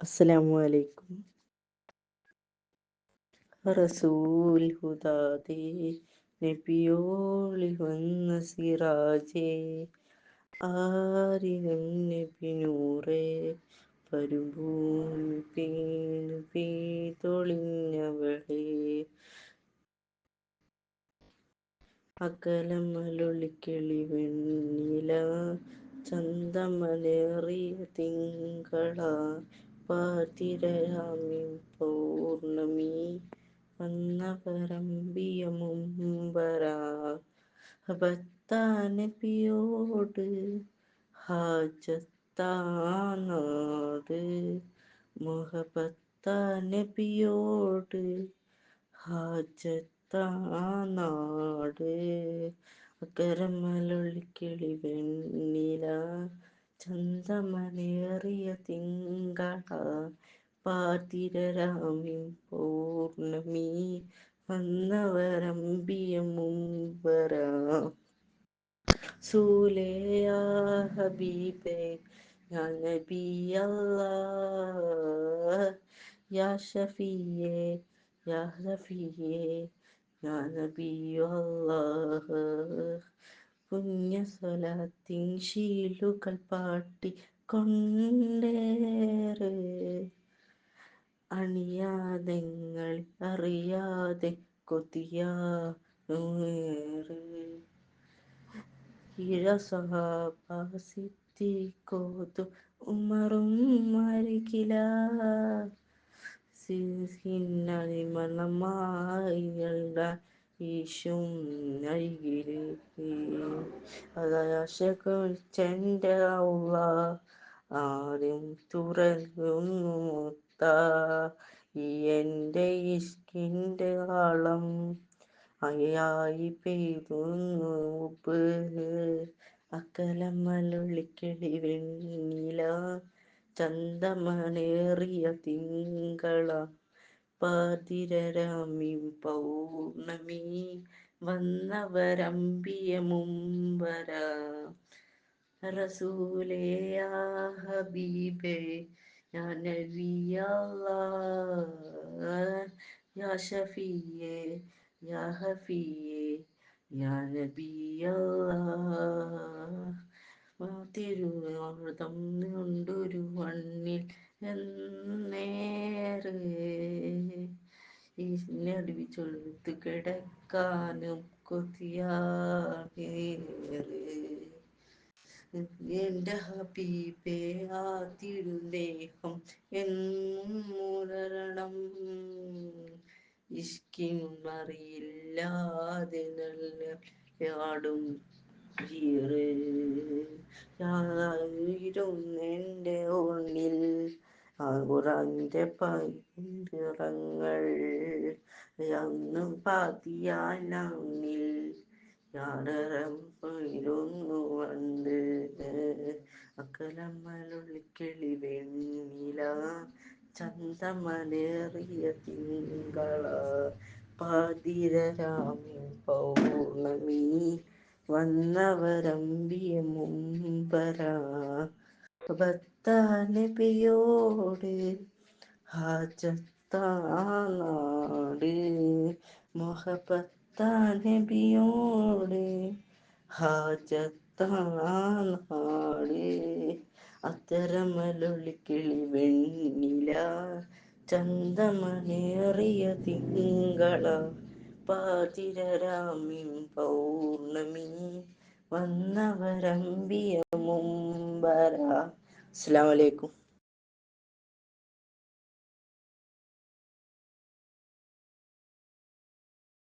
അസ്സലാമു അലൈക്കും റസൂൽ ഹുദാദേ നബിയോളി വന്ന സിറാജേ ആരിനും നബി നൂറേ പരുഭൂമി പീണു പീതൊളിഞ്ഞവളേ അകലമലൊളിക്കിളി വെണ്ണില ചന്തമലേറിയ തിങ്കള പാതിരയാമി പൗർണമി വന്ന ഭത്താനബിയോട് ഹാജത്താനാട്. മുഹബത്താനബിയോട് ഹാജത്താനാട്. അകരമലൊളിക്കിളി വെണ്ണില ചന്തമലേറിയ തിങ്കള പാതിരരാമി പൗർണമി വന്നവരമ്പിയ മുമ്പറ. സൂലയാ ഹബീബേ യാ യാ ഷഫിയേ യാ ഷഫിയേ യാ പുണ്യ സ്വലാത്തിൻ ശീലുകൾ പാട്ടി കൊണ്ടേറ്. അണിയാതെങ്ങൾ അറിയാതെ കൊതിയാറ് ഇഴസഹാബാസിത്തിക്കോതു ഉമറും അരികില. സിന്നളിമണമായിയുള്ള ഈശും ഔള ആരും തുറന്നു മുത്ത എന്റെ ഇഷ്കിന്റെ ആളം അയായി പെയ്തുന്നു അകലമലൊളിക്കിളി വെണ്ണില ചന്തമനേറിയ തിങ്കള പാതിരരാമി പൗർണമി വന്നവരമ്പിയ മുമ്പര റസൂലേ യാ ഹബീബേ യാ നബിയല്ലാ യാ ഷഫിയേ യാ ഹഫിയേ യാ തിരുവാതം കൊണ്ടൊരു മണ്ണിൽ എന്നേറ് ഈശ്വരടിച്ചൊഴുത്ത് കിടക്കാനും എന്റെ ഹബീബേ ആ തിരുദേഹം എന്നും ഉണരണം ഇഷ്കിനും അറിയില്ലാതെ ാടും ജീറ് ഇരുന്നെന്റെ ഉള്ളിൽ ഉറന്റെ പൈറങ്ങൾ അന്ന് പാതിയാനിൽ ഞാനറം പോയിരുന്നു അക്കലമ്മലുള്ളി കിളി വെണ്ണില ചന്തമലേറിയ തിങ്കള പാതിരരാമി പൗർണമി വന്നവരമ്പിയ മുമ്പരാ ഭത്താനബിയോട് ഹാജത്താനാട് ഹാജത്താളാട്. അത്തരമലൊളി കിളി വെണ്ണില ചന്തമലേറിയ തിങ്കള. പാതിരരാമി പൗർണമി വന്നവരമ്പിയ മുമ്പര. അസ്സലാമു അലൈക്കും.